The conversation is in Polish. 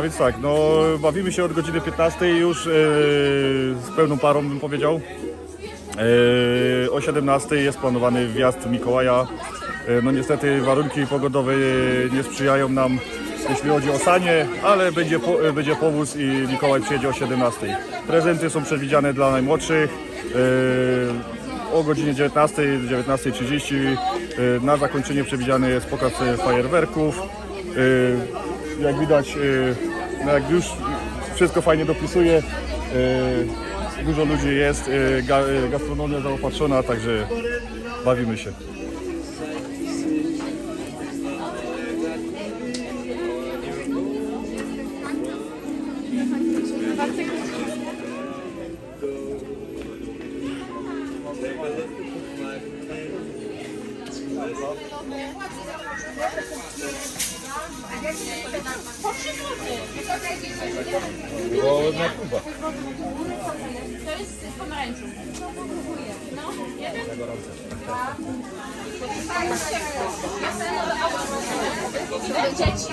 A więc tak, no bawimy się od godziny 15 już e, z pełną parą bym powiedział. E, o 17 jest planowany wjazd Mikołaja. E, no niestety warunki pogodowe nie sprzyjają nam jeśli chodzi o sanie, ale będzie, po, będzie powóz i Mikołaj przyjedzie o 17. Prezenty są przewidziane dla najmłodszych. O godzinie 19, 19.30 e, na zakończenie przewidziany jest pokaz fajerwerków. Jak widać, e, no jak już wszystko fajnie dopisuje, e, dużo ludzi jest, e, gastronomia zaopatrzona, także bawimy się. To jest z pomarańczą. No, jeden. Dzieci.